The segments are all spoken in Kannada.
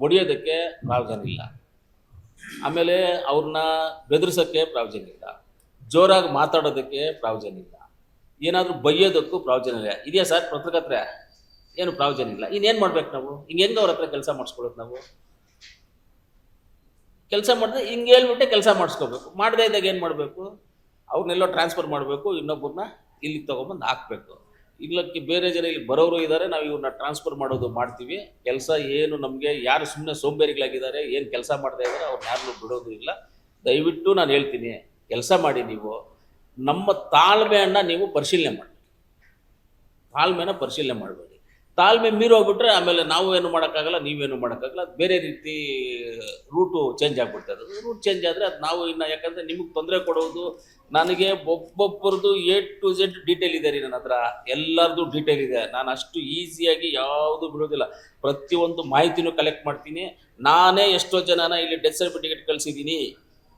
ಹೊಡಿಯೋದಕ್ಕೆ ಪ್ರಾವಧಾನ ಇಲ್ಲ. ಆಮೇಲೆ ಅವ್ರನ್ನ ಬೆದರಿಸೋಕ್ಕೆ ಪ್ರಾವಿಷನ್ ಇಲ್ಲ. ಜೋರಾಗಿ ಮಾತಾಡೋದಕ್ಕೆ ಪ್ರಾವಿಷನ್ ಇಲ್ಲ. ಏನಾದರೂ ಬೈಯೋದಕ್ಕೂ ಪ್ರಾವಿಷನ್ ಇಲ್ಲ. ಇದೆಯಾ ಸರ್ ಪತ್ರಕರ್ತರ? ಏನು ಪ್ರಾವಿಷನ್ ಇಲ್ಲ. ಇನ್ನೇನು ಮಾಡ್ಬೇಕು ನಾವು? ಹಿಂಗೆ ಹೆಂಗೆ ಅವ್ರ ಹತ್ರ ಕೆಲಸ ಮಾಡಿಸ್ಕೊಳ್ಳೋದು ನಾವು? ಕೆಲಸ ಮಾಡಿದ್ರೆ ಹಿಂಗೆ ಹೇಳ್ಬಿಟ್ಟೆ ಕೆಲಸ ಮಾಡಿಸ್ಕೋಬೇಕು. ಮಾಡದೇ ಇದ್ದಾಗ ಏನು ಮಾಡಬೇಕು? ಅವ್ರನ್ನೆಲ್ಲೋ ಟ್ರಾನ್ಸ್ಫರ್ ಮಾಡಬೇಕು ಇನ್ನೊಬ್ಬರನ್ನ ಇಲ್ಲಿಗೆ ತೊಗೊಂಬಂದು ಹಾಕಬೇಕು. ಇಲ್ಲಕ್ಕೆ ಬೇರೆ ಜನ ಇಲ್ಲಿ ಬರೋರು ಇದ್ದಾರೆ ನಾವು ಇವ್ರನ್ನ ಟ್ರಾನ್ಸ್ಫರ್ ಮಾಡೋದು ಮಾಡ್ತೀವಿ. ಕೆಲಸ ಏನು ನಮಗೆ, ಯಾರು ಸುಮ್ಮನೆ ಸೋಂಬೇರಿಗಳಾಗಿದ್ದಾರೆ, ಏನು ಕೆಲಸ ಮಾಡ್ತಾ ಇದ್ದಾರೆ ಅವ್ರನ್ನ ಯಾರನ್ನೂ ಬಿಡೋದು ಇಲ್ಲ. ದಯವಿಟ್ಟು ನಾನು ಹೇಳ್ತೀನಿ, ಕೆಲಸ ಮಾಡಿ ನೀವು. ನಮ್ಮ ತಾಳ್ಮೆಯನ್ನು ನೀವು ಪರಿಶೀಲನೆ ಮಾಡಿ ತಾಳ್ಮೆನ ಪರಿಶೀಲನೆ ಮಾಡಬೇಡಿ. ತಾಳ್ಮೆ ಮೀರೋಗ್ಬಿಟ್ರೆ ಆಮೇಲೆ ನಾವು ಏನು ಮಾಡೋಕ್ಕಾಗಲ್ಲ ನೀವೇನು ಮಾಡೋಕ್ಕಾಗಲ್ಲ. ಅದು ಬೇರೆ ರೀತಿ ರೂಟು ಚೇಂಜ್ ಆಗಿಬಿಡ್ತದೆ. ಅದು ರೂಟ್ ಚೇಂಜ್ ಆದರೆ ಅದು ನಾವು ಇನ್ನು ಯಾಕಂದರೆ ನಿಮಗೆ ತೊಂದರೆ ಕೊಡೋದು, ನನಗೆ ಒಬ್ಬೊಬ್ಬರದು ಎ ಟು ಝೆಡ್ ಡೀಟೇಲ್ ಇದೆ ರೀ ನನ್ನ ಹತ್ರ. ಎಲ್ಲರದ್ದು ಡೀಟೇಲ್ ಇದೆ. ನಾನು ಅಷ್ಟು ಈಸಿಯಾಗಿ ಯಾವುದು ಬಿಡೋದಿಲ್ಲ. ಪ್ರತಿಯೊಂದು ಮಾಹಿತಿನೂ ಕಲೆಕ್ಟ್ ಮಾಡ್ತೀನಿ. ನಾನೇ ಎಷ್ಟೋ ಜನನ ಇಲ್ಲಿ ಡೆತ್ ಸರ್ಟಿಫಿಕೇಟ್ ಕಳಿಸಿದ್ದೀನಿ.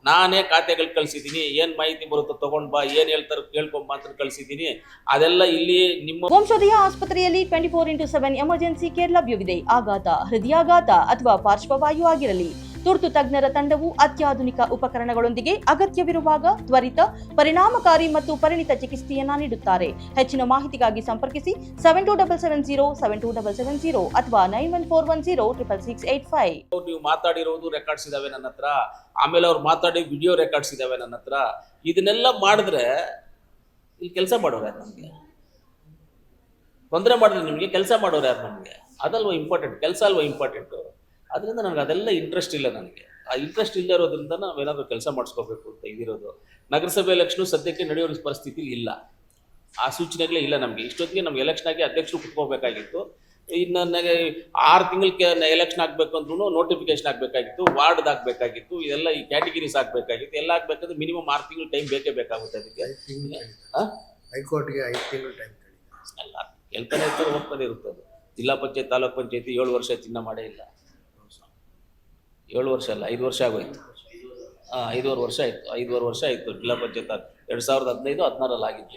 ನಾನೇ ಖಾತೆಗಳು ಕಳಿಸಿದ್ದೀನಿ, ಏನು ಮಾಹಿತಿ ಬರುತ್ತೋ ತೊಗೊಂಡು ಬಾ, ಏನು ಹೇಳ್ತಾರೆ ಕೇಳ್ಕೊಂಬ ಮಾತ್ರ ಕಳಿಸಿದ್ದೀನಿ. ಅದೆಲ್ಲ ಇಲ್ಲಿ ನಿಮ್ಮ ವಂಶೋದಯ ಆಸ್ಪತ್ರೆಯಲ್ಲಿ twenty four into seven emergency care ಲಭ್ಯವಿದೆ. ಆಘಾತ, ಹೃದಯಾಘಾತ ಅಥವಾ ಪಾರ್ಶ್ವವಾಯು ಆಗಿರಲಿ. ತುರ್ತು ತಜ್ಞರ ತಂಡವು ಅತ್ಯಾಧುನಿಕ ಉಪಕರಣಗಳೊಂದಿಗೆ ಅಗತ್ಯವಿರುವಾಗ ತ್ವರಿತ, ಪರಿಣಾಮಕಾರಿ ಮತ್ತು ಪರಿಣಿತ ಚಿಕಿತ್ಸೆಯನ್ನ ನೀಡುತ್ತಾರೆ. ಹೆಚ್ಚಿನ ಮಾಹಿತಿಗಾಗಿ ಸಂಪರ್ಕಿಸಿ seven two double seven zero seven two double seven zero ಅಥವಾ nine one four one zero triple six eight five ನೀವು ಮಾತಾಡಿರೋದು ರೆಕಾರ್ಡ್ಸ್ ಇದಾವೆ ನನ್ನ ಹತ್ರ. ಆಮೇಲೆ ಅವ್ರು ಮಾತಾಡಿ ವಿಡಿಯೋ ರೆಕಾರ್ಡ್ಸ್ ಇದಾವೆ ನನ್ನ ಹತ್ರ. ಇದನ್ನೆಲ್ಲ ಮಾಡಿದ್ರೆ ಇಲ್ಲಿ ಕೆಲಸ ಮಾಡೋರು ಯಾರು ನಮಗೆ? ತೊಂದರೆ ಮಾಡಿದ್ರೆ ನಿಮಗೆ ಕೆಲಸ ಮಾಡೋರು ಯಾರು ನಮಗೆ? ಅದಲ್ವ ಇಂಪಾರ್ಟೆಂಟ್ ಕೆಲಸ ಅಲ್ವಾ ಇಂಪಾರ್ಟೆಂಟು ಅದರಿಂದ ನನಗೆ ಅದೆಲ್ಲ ಇಂಟ್ರೆಸ್ಟ್ ಇಲ್ಲ ನನಗೆ. ಆ ಇಂಟ್ರೆಸ್ಟ್ ಇಲ್ಲದೆ ಇರೋದ್ರಿಂದ ನಾವೇನಾದರೂ ಕೆಲಸ ಮಾಡಿಸ್ಕೋಬೇಕು ಅಂತ ಇದಿರೋದು. ನಗರಸಭೆ ಎಲೆಕ್ಷನು ಸದ್ಯಕ್ಕೆ ನಡೆಯೋ ಪರಿಸ್ಥಿತಿ ಇಲ್ಲ. ಆ ಸೂಚನೆಗಳೇ ಇಲ್ಲ ನಮಗೆ. ಇಷ್ಟೊತ್ತಿಗೆ ನಮ್ಗೆ ಎಲೆಕ್ಷನ್ ಆಗಿ ಅಧ್ಯಕ್ಷರು ಕುತ್ಕೋಬೇಕಾಗಿತ್ತು ಇನ್ನು ನನಗೆ ಆರು ತಿಂಗಳಿಗೆ ಎಲೆಕ್ಷನ್ ಆಗಬೇಕು ಅಂದ್ರೂ ನೋಟಿಫಿಕೇಶನ್ ಆಗಬೇಕಾಗಿತ್ತು ವಾರ್ಡ್ ಆಗಬೇಕಾಗಿತ್ತು ಇದೆಲ್ಲ ಈ ಕ್ಯಾಟಗಿರೀಸ್ ಆಗಬೇಕಾಗಿತ್ತು ಎಲ್ಲ ಆಗಬೇಕಂದ್ರೆ ಮಿನಿಮಮ್ ಆರು ತಿಂಗಳು ಟೈಮ್ ಬೇಕೇ ಬೇಕಾಗುತ್ತೆ ಅದಕ್ಕೆ. ಹೈಕೋರ್ಟ್ಗೆ ಐದು ತಿಂಗಳು ಟೈಮ್ ಅಲ್ಲ ಹೇಳ್ತಾನೆ ಇರ್ತಾರೆ ಹೋಗ್ತಾನೆ ಇರುತ್ತೆ ಅದು ಜಿಲ್ಲಾ ಪಂಚಾಯತ್ ತಾಲೂಕು ಪಂಚಾಯತಿ ಏಳು ವರ್ಷ ಚಿನ್ನ ಮಾಡೇ ಇಲ್ಲ. ಏಳು ವರ್ಷ ಅಲ್ಲ ಐದು ವರ್ಷ ಆಗೋಯ್ತು. ಹಾಂ ಐದೂವರೆ ವರ್ಷ ಆಯಿತು ಐದೂವರೆ ವರ್ಷ ಆಯಿತು. ಜಿಲ್ಲಾ ಪಂಚಾಯತ್ ಎರಡು ಸಾವಿರದ ಹದಿನೈದು ಹದಿನಾರಲ್ಲಿ ಆಗಿತ್ತು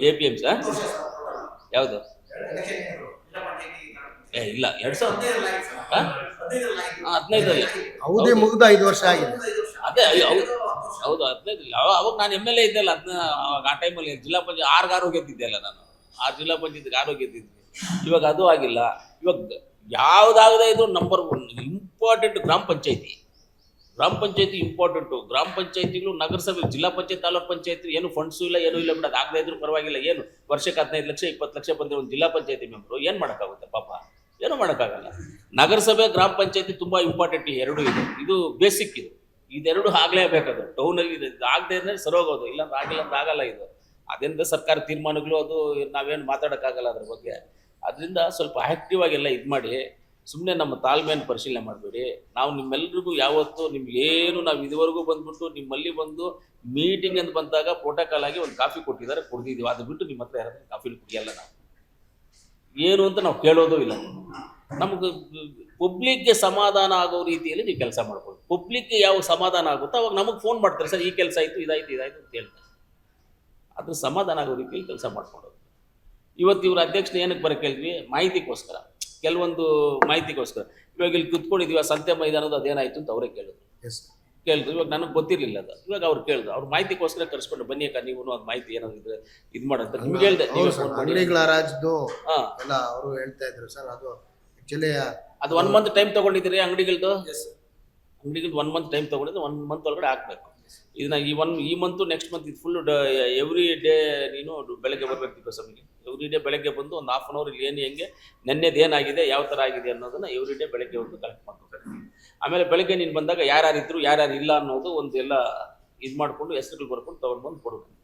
ಎ ಪಿ ಎಂ ಸಿ ಯಾವುದು? ಏ ಇಲ್ಲ ಎರಡು ಸಾವಿರದ ಹಾಂ ಹದಿನೈದರಲ್ಲಿ. ಅವಧಿ ಮುಗಿದು ಐದು ವರ್ಷ ಆಗಿದೆ. ಅದೇ ಹೌದು. ಹೌದು ಹದಿನೈದು ಯಾವ- ಅವಾಗ ನಾನು ಎಂ ಎಲ್ ಎ ಇದ್ದಲ್ಲ ಅದನ್ನ ಅವಾಗ ಆ ಟೈಮಲ್ಲಿ ಜಿಲ್ಲಾ ಪಂಚಾಯತ್ ಆರು ಆರೋಗ್ಯ ಗೆದ್ದಿದ್ದೆ ಅಲ್ಲ ನಾನು. ಆ ಜಿಲ್ಲಾ ಪಂಚಾಯತ್ಗೆ ಆರು ಗೆದ್ದಿದ್ದೆ ಇವಾಗ ಅದು ಆಗಿಲ್ಲ. ಇವಾಗ ಯಾವುದಾಗದೇ ಇದು ನಂಬರ್ ಒನ್ ಇಂಪಾರ್ಟೆಂಟ್ ಗ್ರಾಮ ಪಂಚಾಯತಿ. ಗ್ರಾಮ ಪಂಚಾಯತಿ ಇಂಪಾರ್ಟೆಂಟು ಗ್ರಾಮ ಪಂಚಾಯತಿಗಳು ನಗರಸಭೆ, ಜಿಲ್ಲಾ ಪಂಚಾಯತ್, ತಾಲೂಕು ಪಂಚಾಯತಿ, ಏನು ಫಂಡ್ಸು ಇಲ್ಲ, ಏನೂ ಇಲ್ಲ ಬಿಡೋದು. ಆಗದೇ ಇದ್ರೂ ಪರವಾಗಿಲ್ಲ, ಏನು? ವರ್ಷಕ್ಕೆ ಹದಿನೈದು ಲಕ್ಷ, ಇಪ್ಪತ್ತು ಲಕ್ಷ ಬಂದಿರೋ ಒಂದು ಜಿಲ್ಲಾ ಪಂಚಾಯತಿ ಮೆಂಬರು ಏನು ಮಾಡೋಕ್ಕಾಗುತ್ತೆ ಪಾಪ? ಏನು ಮಾಡೋಕ್ಕಾಗಲ್ಲ. ನಗರಸಭೆ, ಗ್ರಾಮ ಪಂಚಾಯತಿ ತುಂಬ ಇಂಪಾರ್ಟೆಂಟ್ ಎರಡು ಇದು. ಇದು ಬೇಸಿಕ್ ಇದು. ಇದೆರಡು ಆಗಲೇಬೇಕದು ಟೌನಲ್ಲಿ ಇದು. ಆಗದೆ ಅಂದರೆ ಸರೋಗೋದು ಇಲ್ಲಾಂದ್ರೆ ಆಗಿಲ್ಲ ಅಂದ್ರೆ ಆಗಲ್ಲ ಇದು. ಅದರಿಂದ ಸರ್ಕಾರ ತೀರ್ಮಾನಗಳು, ಅದು ನಾವೇನು ಮಾತಾಡೋಕ್ಕಾಗಲ್ಲ ಅದ್ರ ಬಗ್ಗೆ. ಅದರಿಂದ ಸ್ವಲ್ಪ ಆ್ಯಕ್ಟಿವ್ ಆಗೆಲ್ಲ ಇದು ಮಾಡಿ ಸುಮ್ಮನೆ ನಮ್ಮ ತಾಳ್ಮೆಯನ್ನು ಪರಿಶೀಲನೆ ಮಾಡಬೇಡಿ. ನಾವು ನಿಮ್ಮೆಲ್ರಿಗೂ ಯಾವತ್ತೂ ನಿಮ್ಗೆ ಏನು, ನಾವು ಇದುವರೆಗೂ ಬಂದ್ಬಿಟ್ಟು ನಿಮ್ಮಲ್ಲಿ ಬಂದು ಮೀಟಿಂಗ್ ಅಂತ ಬಂದಾಗ ಪ್ರೋಟೋಕಾಲ್ ಆಗಿ ಒಂದು ಕಾಫಿ ಕೊಟ್ಟಿದ್ದಾರೆ ಕುಡ್ದಿದ್ದೀವಿ ಅದು ಬಿಟ್ಟು ನಿಮ್ಮ ಹತ್ರ ಯಾರಾದ್ರೂ ಕಾಫಿ ಕುಡಿಯಲ್ಲ ನಾವು. ಏನು ಅಂತ ನಾವು ಕೇಳೋದು ಇಲ್ಲ. ನಮಗೆ ಪಬ್ಲಿಕ್ಗೆ ಸಮಾಧಾನ ಆಗೋ ರೀತಿಯಲ್ಲಿ ನೀವು ಕೆಲಸ ಮಾಡ್ಬೋದು ಪಬ್ಲಿಕ್ಗೆ ಯಾವ ಸಮಾಧಾನ ಆಗುತ್ತೋ ಅವಾಗ ನಮಗೆ ಫೋನ್ ಮಾಡ್ತಾರೆ, ಸರ್, ಈ ಕೆಲಸ ಆಯಿತು, ಇದಾಯ್ತು ಇದಾಯ್ತು ಅಂತ ಹೇಳ್ತಾರೆ. ಅದ್ರ ಸಮಾಧಾನ ಆಗೋ ರೀತಿಯಲ್ಲಿ ಕೆಲಸ ಮಾಡ್ಕೊಡೋದು ಇವತ್ತು ಇವ್ರ ಅಧ್ಯಕ್ಷ ಏನಕ್ಕೆ ಬರ ಕೇಳಿದ್ವಿ? ಮಾಹಿತಿಗೋಸ್ಕರ. ಕೆಲವೊಂದು ಮಾಹಿತಿಗೋಸ್ಕರ. ಇವಾಗ ಇಲ್ಲಿ ಕುತ್ಕೊಂಡಿದ್ದೀವಿ ಆ ಸಂತೆ ಮೈದಾನದ ಅದೇನಾಯ್ತು ಅಂತ ಅವರೇ ಕೇಳಿದ್ರು. ಎಸ್ ಕೇಳಿದ್ರು. ಇವಾಗ ನನಗೆ ಗೊತ್ತಿರಲಿಲ್ಲ ಅದು. ಇವಾಗ ಅವ್ರು ಕೇಳಿದ್ರು. ಅವ್ರ ಮಾಹಿತಿಗೋಸ್ಕರ ಕರ್ಸ್ಕೊಂಡು ಬನ್ನಿ ಅಕ್ಕ ನೀವು ಅದು ಮಾಹಿತಿ ಏನಾದ್ರು ಇದ್ರೆ ಇದು ಮಾಡಂತ ನಿಮ್ಗೆ ಹೇಳ್ದೆ ಅಂಗಡಿಗಳ ರಾಜ್ದು ಎಲ್ಲ ಅವರು ಹೇಳ್ತಾ ಇದ್ರು ಸರ್ ಅದು ಆಕ್ಚುಲಿ ಅದು ಒನ್ ಮಂತ್ ಟೈಮ್ ತಗೊಂಡಿದ್ದೀರಿ ಎಸ್ ಅಂಗಡಿಗಳ್ದು ಒನ್ ಮಂತ್ ಟೈಮ್ ತಗೊಂಡಿದ್ರೆ ಒನ್ ಮಂತ್ ಒಳಗಡೆ ಹಾಕ್ಬೇಕು. ಇದನ್ನ ಈ ಒನ್ ಈ ಮಂತು ನೆಕ್ಸ್ಟ್ ಮಂತ್ ಇದು ಫುಲ್ ಎವ್ರಿ ಡೇ ನೀನು ಬೆಳಗ್ಗೆ ಬರಬೇಕು ಸ್ವಾಮಿಗೆ ಎವ್ರಿ ಡೇ ಬೆಳಗ್ಗೆ ಬಂದು ಒಂದು ಹಾಫ್ ಅನ್ ಅವರ್ ಇಲ್ಲಿ ಏನು ಹೆಂಗೆ, ನೆನ್ನೆದು ಏನಾಗಿದೆ, ಯಾವ ಥರ ಆಗಿದೆ ಅನ್ನೋದನ್ನ ಎವ್ರಿ ಡೇ ಬೆಳಗ್ಗೆ ಒಂದು ಕಲೆಕ್ಟ್ ಮಾಡ್ಕೊತಾರೆ ಆಮೇಲೆ ಬೆಳಗ್ಗೆ ನೀನು ಬಂದಾಗ ಯಾರ್ಯಾರು ಇದ್ರು, ಯಾರ್ಯಾರು ಇಲ್ಲ ಅನ್ನೋದು ಒಂದು ಎಲ್ಲ ಇದು ಮಾಡಿಕೊಂಡು ಹೆಸರುಗಳು ಬರ್ಕೊಂಡು ತೊಗೊಂಡು ಬಂದು ಕೊಡಬೇಕು.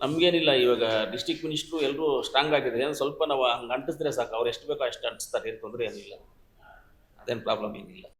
ನಮಗೇನಿಲ್ಲ ಇವಾಗ ಡಿಸ್ಟಿಕ್ ಮಿನಿಸ್ಟ್ರು ಎಲ್ಲರೂ ಸ್ಟ್ರಾಂಗ್ ಆಗಿದ್ದಾರೆ. ಏನು ಸ್ವಲ್ಪ ನಾವು ಹಂಗೆ ಅಂಟಿಸಿದ್ರೆ ಸಾಕು, ಅವ್ರು ಎಷ್ಟು ಬೇಕೋ ಅಷ್ಟು ಅಂಟಿಸ್ತಾರೆ, ಏನು ತೊಂದರೆ ಏನಿಲ್ಲ. ಅದೇನು ಪ್ರಾಬ್ಲಮ್ ಏನಿಲ್ಲ.